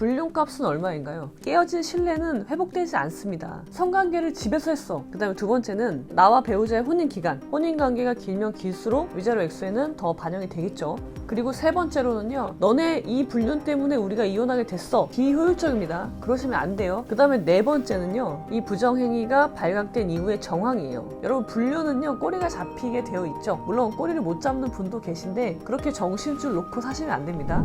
불륜값은 얼마인가요? 깨어진 신뢰는 회복되지 않습니다. 성관계를 집에서 했어. 그 다음에 두 번째는 나와 배우자의 혼인 기간. 혼인 관계가 길면 길수록 위자료 액수에는 더 반영이 되겠죠. 그리고 세 번째로는요. 너네 이 불륜 때문에 우리가 이혼하게 됐어. 비효율적입니다. 그러시면 안 돼요. 그 다음에 네 번째는요. 이 부정행위가 발각된 이후의 정황이에요. 여러분 불륜은요. 꼬리가 잡히게 되어 있죠. 물론 꼬리를 못 잡는 분도 계신데 그렇게 정신줄 놓고 사시면 안 됩니다.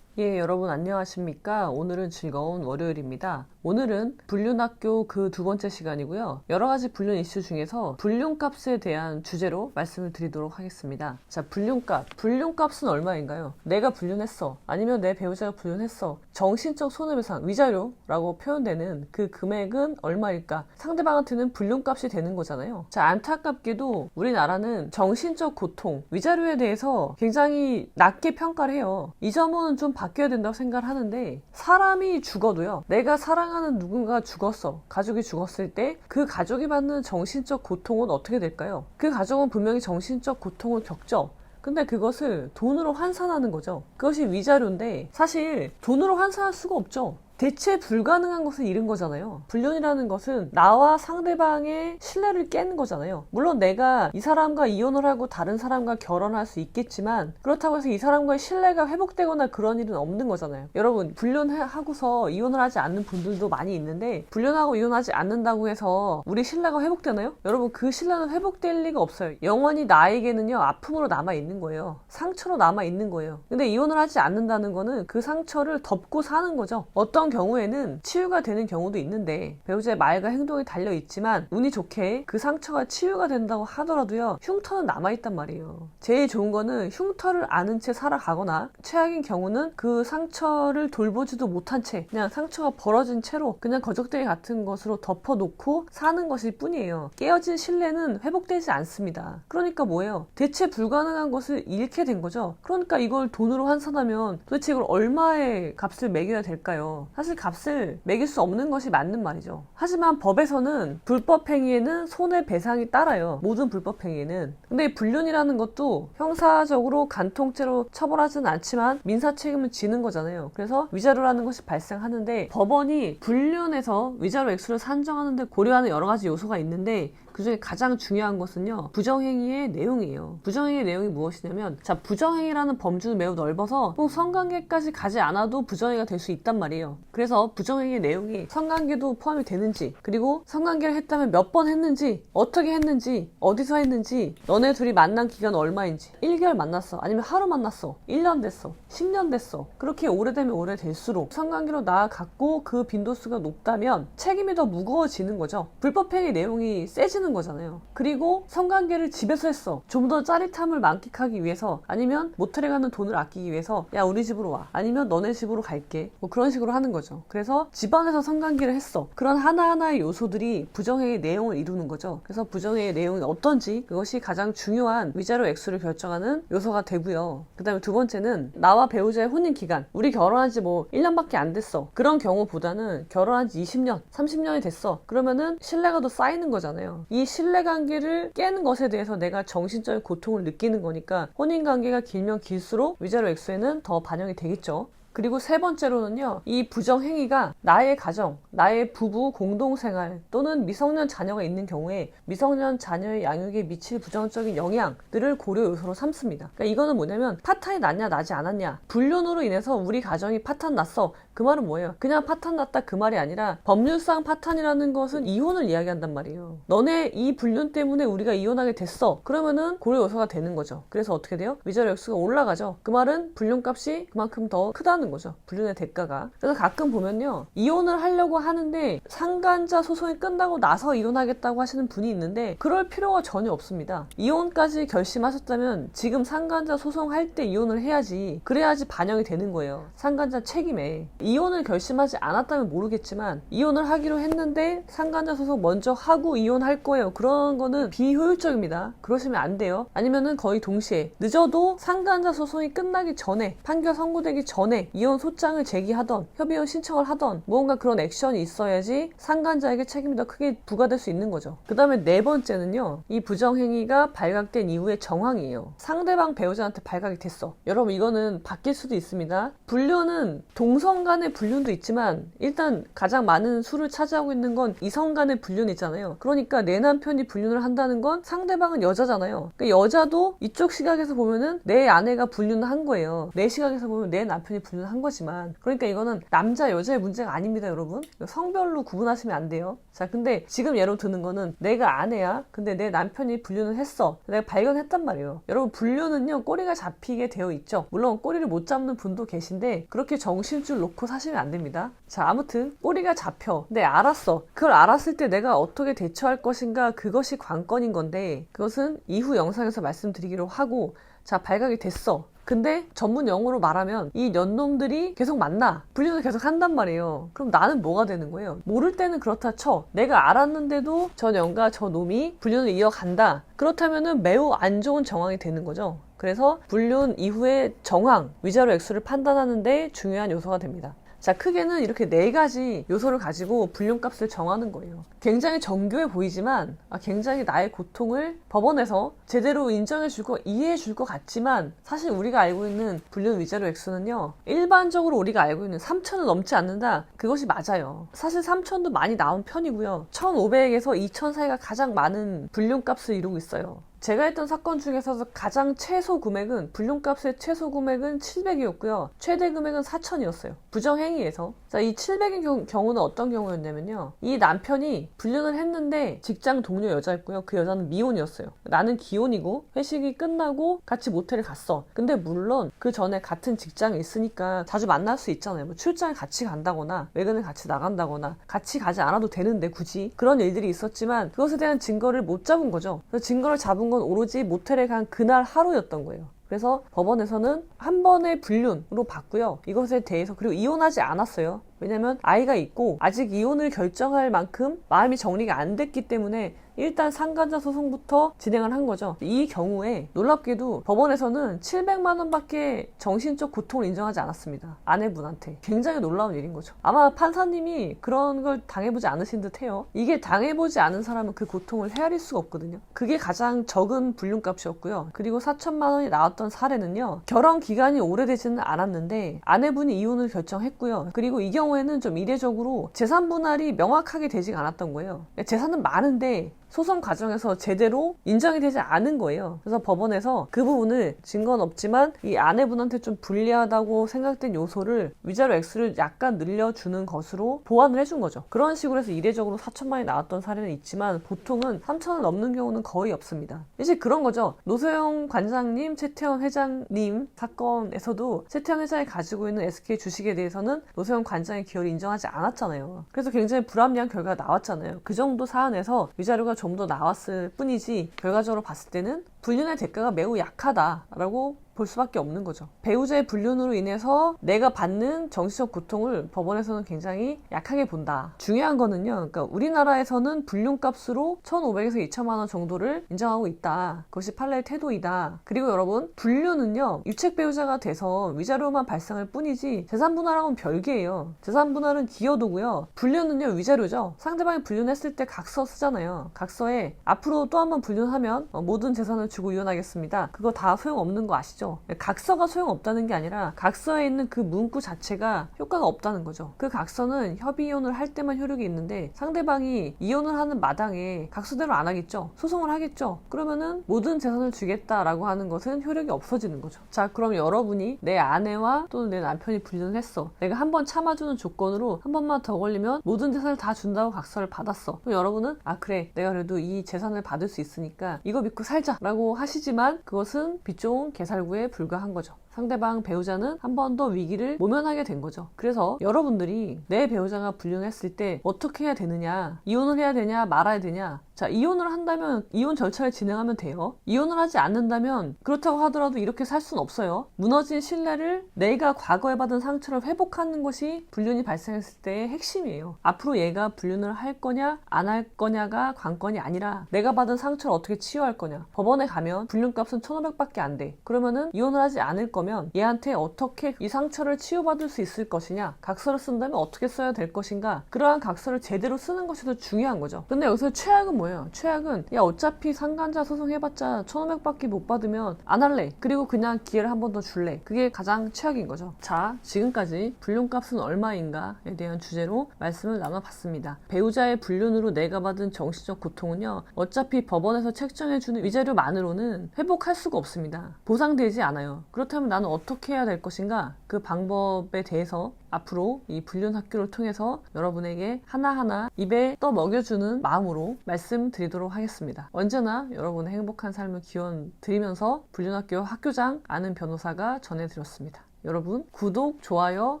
예, 여러분 안녕하십니까? 오늘은 즐거운 월요일입니다. 오늘은 불륜학교 그 두 번째 시간이고요. 여러 가지 불륜 이슈 중에서 불륜값에 대한 주제로 말씀을 드리도록 하겠습니다. 자, 불륜값. 불륜값은 얼마인가요? 내가 불륜했어. 아니면 내 배우자가 불륜했어. 정신적 손해배상, 위자료라고 표현되는 그 금액은 얼마일까? 상대방한테는 불륜값이 되는 거잖아요. 자, 안타깝게도 우리나라는 정신적 고통, 위자료에 대해서 굉장히 낮게 평가를 해요. 이 점은 좀 바뀌어야 된다고 생각을 하는데 사람이 죽어도요. 내가 사랑하는 누군가가 죽었어. 가족이 죽었을 때 그 가족이 받는 정신적 고통은 어떻게 될까요? 그 가족은 분명히 정신적 고통을 겪죠. 근데 그것을 돈으로 환산하는 거죠. 그것이 위자료인데 사실 돈으로 환산할 수가 없죠. 대체 불가능한 것을 잃은 거잖아요. 불륜이라는 것은 나와 상대방의 신뢰를 깨는 거잖아요. 물론 내가 이 사람과 이혼을 하고 다른 사람과 결혼할 수 있겠지만 그렇다고 해서 이 사람과의 신뢰가 회복되거나 그런 일은 없는 거잖아요. 여러분 불륜하고서 이혼을 하지 않는 분들도 많이 있는데 불륜하고 이혼하지 않는다고 해서 우리 신뢰가 회복되나요? 여러분 그 신뢰는 회복될 리가 없어요. 영원히 나에게는요 아픔으로 남아 있는 거예요. 상처로 남아 있는 거예요. 근데 이혼을 하지 않는다는 거는 그 상처를 덮고 사는 거죠. 어떤 경우에는 치유가 되는 경우도 있는데 배우자의 말과 행동이 달려 있지만 운이 좋게 그 상처가 치유가 된다고 하더라도요 흉터는 남아 있단 말이에요. 제일 좋은 거는 흉터를 아는 채 살아가거나 최악인 경우는 그 상처를 돌보지도 못한 채 그냥 상처가 벌어진 채로 그냥 거적대기 같은 것으로 덮어놓고 사는 것일 뿐이에요. 깨어진 신뢰는 회복되지 않습니다. 그러니까 뭐예요? 대체 불가능한 것을 잃게 된 거죠. 그러니까 이걸 돈으로 환산하면 도대체 이걸 얼마의 값을 매겨야 될까요? 사실 값을 매길 수 없는 것이 맞는 말이죠. 하지만 법에서는 불법 행위에는 손해배상이 따라요. 모든 불법 행위에는. 근데 이 불륜이라는 것도 형사적으로 간통죄로 처벌하지는 않지만 민사 책임을 지는 거잖아요. 그래서 위자료라는 것이 발생하는데 법원이 불륜에서 위자료 액수를 산정하는데 고려하는 여러 가지 요소가 있는데 그 중에 가장 중요한 것은요, 부정행위의 내용이에요. 부정행위의 내용이 무엇이냐면, 자, 부정행위라는 범주는 매우 넓어서 꼭 성관계까지 가지 않아도 부정행위가 될 수 있단 말이에요. 그래서 부정행위의 내용이 성관계도 포함이 되는지, 그리고 성관계를 했다면 몇 번 했는지, 어떻게 했는지, 어디서 했는지, 너네 둘이 만난 기간 얼마인지, 1개월 만났어. 아니면 하루 만났어. 1년 됐어. 10년 됐어. 그렇게 오래되면 오래될수록 성관계로 나아갔고 그 빈도수가 높다면 책임이 더 무거워지는 거죠. 불법행위 내용이 세 지는 거잖아요. 그리고 성관계를 집에서 했어. 좀 더 짜릿함을 만끽하기 위해서 아니면 모텔에 가는 돈을 아끼기 위해서 야 우리 집으로 와. 아니면 너네 집으로 갈게. 뭐 그런 식으로 하는 거죠. 그래서 집안에서 성관계를 했어. 그런 하나하나의 요소들이 부정행위 내용을 이루는 거죠. 그래서 부정행위 내용이 어떤지 그것이 가장 중요한 위자료 액수를 결정하는 요소가 되고요. 그 다음에 두 번째는 나와 배우자의 혼인 기간. 우리 결혼한 지 뭐 1년밖에 안 됐어. 그런 경우보다는 결혼한 지 20년, 30년이 됐어. 그러면은 신뢰가 더 쌓이는 거잖아요. 이 신뢰 관계를 깨는 것에 대해서 내가 정신적인 고통을 느끼는 거니까 혼인 관계가 길면 길수록 위자료 액수에는 더 반영이 되겠죠. 그리고 세 번째로는요, 이 부정행위가 나의 가정, 나의 부부 공동생활 또는 미성년 자녀가 있는 경우에 미성년 자녀의 양육에 미칠 부정적인 영향들을 고려 요소로 삼습니다. 그러니까 이거는 뭐냐면 파탄이 났냐 나지 않았냐 불륜으로 인해서 우리 가정이 파탄 났어 그 말은 뭐예요? 그냥 파탄 났다 그 말이 아니라 법률상 파탄이라는 것은 이혼을 이야기한단 말이에요. 너네 이 불륜 때문에 우리가 이혼하게 됐어. 그러면은 고려 요소가 되는 거죠. 그래서 어떻게 돼요? 위자료 액수가 올라가죠. 그 말은 불륜값이 그만큼 더 크다는 거죠. 불륜의 대가가. 그래서 가끔 보면요. 이혼을 하려고 하는데 상간자 소송이 끝나고 나서 이혼하겠다고 하시는 분이 있는데 그럴 필요가 전혀 없습니다. 이혼까지 결심하셨다면 지금 상간자 소송할 때 이혼을 해야지 그래야지 반영이 되는 거예요. 상간자 책임에. 이혼을 결심하지 않았다면 모르겠지만 이혼을 하기로 했는데 상간자 소송 먼저 하고 이혼할 거예요. 그런 거는 비효율적입니다. 그러시면 안 돼요. 아니면은 거의 동시에 늦어도 상간자 소송이 끝나기 전에 판결 선고되기 전에 이혼 소장을 제기하던 협의혼 신청을 하던 무언가 그런 액션이 있어야지 상간자에게 책임이 더 크게 부과될 수 있는 거죠. 그 다음에 네 번째는요. 이 부정행위가 발각된 이후의 정황이에요. 상대방 배우자한테 발각이 됐어. 여러분 이거는 바뀔 수도 있습니다. 불륜은 동성 간의 불륜도 있지만 일단 가장 많은 수를 차지하고 있는 건 이성 간의 불륜이잖아요. 그러니까 내 남편이 불륜을 한다는 건 상대방은 여자잖아요. 그러니까 여자도 이쪽 시각에서 보면은 내 아내가 불륜을 한 거예요. 내 시각에서 보면 내 남편이 불륜 을한 거지만 그러니까 이거는 남자 여자의 문제가 아닙니다, 여러분. 성별로 구분하시면 안 돼요. 자, 근데 지금 예로 드는 거는 내가 아내야. 근데 내 남편이 불륜을 했어. 내가 발견했단 말이에요. 여러분 불륜은요 꼬리가 잡히게 되어 있죠. 물론 꼬리를 못 잡는 분도 계신데 그렇게 정신줄 놓고 사시면 안 됩니다. 자, 아무튼 꼬리가 잡혀. 네, 알았어. 그걸 알았을 때 내가 어떻게 대처할 것인가 그것이 관건인 건데 그것은 이후 영상에서 말씀드리기로 하고 자, 발각이 됐어. 근데 전문 용어로 말하면 이 년놈들이 계속 만나 불륜을 계속 한단 말이에요. 그럼 나는 뭐가 되는 거예요? 모를 때는 그렇다 쳐. 내가 알았는데도 저 년과 저 놈이 불륜을 이어간다. 그렇다면은 매우 안 좋은 정황이 되는 거죠. 그래서 불륜 이후의 정황 위자료 액수를 판단하는데 중요한 요소가 됩니다 자, 크게는 이렇게 네 가지 요소를 가지고 불륜값을 정하는 거예요. 굉장히 정교해 보이지만, 아, 굉장히 나의 고통을 법원에서 제대로 인정해 주고 이해해 줄 것 같지만, 사실 우리가 알고 있는 불륜 위자료 액수는요, 일반적으로 우리가 알고 있는 3천을 넘지 않는다? 그것이 맞아요. 사실 3천도 많이 나온 편이고요. 1,500에서 2천 사이가 가장 많은 불륜값을 이루고 있어요. 제가 했던 사건 중에서 가장 최소 금액은 불륜값의 최소 금액은 700이었고요. 최대 금액은 4천이었어요. 부정행위에서. 자, 이 700의 경우, 는 어떤 경우였냐면요. 이 남편이 불륜을 했는데 직장 동료 여자였고요. 그 여자는 미혼이었어요. 나는 기혼이고 회식이 끝나고 같이 모텔에 갔어. 근데 물론 그 전에 같은 직장에 있으니까 자주 만날 수 있잖아요. 뭐 출장에 같이 간다거나 외근을 같이 나간다거나 같이 가지 않아도 되는데 굳이 그런 일들이 있었지만 그것에 대한 증거를 못 잡은 거죠. 그래서 증거를 잡은 건 오로지 모텔에 간 그날 하루였던 거예요. 그래서 법원에서는 한 번의 불륜으로 봤고요. 이것에 대해서 그리고 이혼하지 않았어요. 왜냐면 아이가 있고 아직 이혼을 결정할 만큼 마음이 정리가 안 됐기 때문에 일단 상간자 소송부터 진행을 한 거죠. 이 경우에 놀랍게도 법원에서는 700만 원밖에 정신적 고통을 인정하지 않았습니다. 아내분한테. 굉장히 놀라운 일인 거죠. 아마 판사님이 그런 걸 당해보지 않으신 듯 해요. 이게 당해보지 않은 사람은 그 고통을 헤아릴 수가 없거든요. 그게 가장 적은 불륜값이었고요. 그리고 4천만 원이 나왔던 사례는요. 결혼 기간이 오래되지는 않았는데 아내분이 이혼을 결정했고요. 그리고 이 경우 에는 좀 이례적으로 재산 분할이 명확하게 되지 않았던 거예요. 재산은 많은데 소송 과정에서 제대로 인정이 되지 않은 거예요. 그래서 법원에서 그 부분을 증거는 없지만 이 아내분한테 좀 불리하다고 생각된 요소를 위자료 액수를 약간 늘려주는 것으로 보완을 해준 거죠. 그런 식으로 해서 이례적으로 4천만 원이 나왔던 사례는 있지만 보통은 3천을 넘는 경우는 거의 없습니다. 이제 그런 거죠. 노소영 관장님, 최태원 회장님 사건에서도 최태원 회장이 가지고 있는 SK 주식에 대해서는 노소영 관장의 기여를 인정하지 않았잖아요. 그래서 굉장히 불합리한 결과가 나왔잖아요. 그 정도 사안에서 위자료가 좀더 나왔을 뿐이지 결과적으로 봤을 때는 불륜의 대가가 매우 약하다라고 볼 수밖에 없는 거죠. 배우자의 불륜으로 인해서 내가 받는 정신적 고통을 법원에서는 굉장히 약하게 본다. 중요한 거는요. 그러니까 우리나라에서는 불륜값으로 1,500에서 2천만 원 정도를 인정하고 있다. 그것이 판례의 태도이다. 그리고 여러분, 불륜은요. 유책 배우자가 돼서 위자료만 발생할 뿐이지 재산 분할하고는 별개예요. 재산 분할은 기여도고요. 불륜은요. 위자료죠. 상대방이 불륜했을 때 각서 쓰잖아요. 각서에 앞으로 또 한 번 불륜하면 모든 재산을 주고 이혼하겠습니다. 그거 다 소용없는 거 아시죠? 각서가 소용없다는 게 아니라 각서에 있는 그 문구 자체가 효과가 없다는 거죠. 그 각서는 협의 이혼을 할 때만 효력이 있는데 상대방이 이혼을 하는 마당에 각서대로 안 하겠죠. 소송을 하겠죠. 그러면은 모든 재산을 주겠다라고 하는 것은 효력이 없어지는 거죠. 자, 그럼 여러분이 내 아내와 또는 내 남편이 불륜을 했어. 내가 한 번 참아주는 조건으로 한 번만 더 걸리면 모든 재산을 다 준다고 각서를 받았어. 그럼 여러분은 아 그래 내가 그래도 이 재산을 받을 수 있으니까 이거 믿고 살자라고 하시지만 그것은 빚 좋은 개살구 에 불과한 거죠. 상대방 배우자는 한 번 더 위기를 모면하게 된 거죠. 그래서 여러분들이 내 배우자가 불륜했을 때 어떻게 해야 되느냐, 이혼을 해야 되냐, 말아야 되냐. 자, 이혼을 한다면 이혼 절차를 진행하면 돼요. 이혼을 하지 않는다면 그렇다고 하더라도 이렇게 살 수는 없어요. 무너진 신뢰를 내가 과거에 받은 상처를 회복하는 것이 불륜이 발생했을 때의 핵심이에요. 앞으로 얘가 불륜을 할 거냐, 안 할 거냐가 관건이 아니라 내가 받은 상처를 어떻게 치유할 거냐. 법원에 가면 불륜값은 1,500밖에 안 돼. 그러면은 이혼을 하지 않을 거 거면 얘한테 어떻게 이 상처를 치유받을 수 있을 것이냐 각서를 쓴다면 어떻게 써야 될 것인가 그러한 각서를 제대로 쓰는 것이 더 중요한 거죠. 근데 여기서 최악은 뭐예요? 최악은 야 어차피 상간자 소송 해봤자 1500밖에 못 받으면 안 할래. 그리고 그냥 기회를 한 번 더 줄래. 그게 가장 최악인 거죠. 자 지금까지 불륜값은 얼마인가에 대한 주제로 말씀을 나눠봤습니다. 배우자의 불륜으로 내가 받은 정신적 고통은요 어차피 법원에서 책정해주는 위자료만으로는 회복할 수가 없습니다. 보상되지 않아요. 그렇다면 나는 어떻게 해야 될 것인가 그 방법에 대해서 앞으로 이 불륜 학교를 통해서 여러분에게 하나하나 입에 떠 먹여주는 마음으로 말씀드리도록 하겠습니다. 언제나 여러분의 행복한 삶을 기원 드리면서 불륜 학교 학교장 아는 변호사가 전해드렸습니다. 여러분 구독, 좋아요,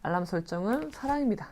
알람 설정은 사랑입니다.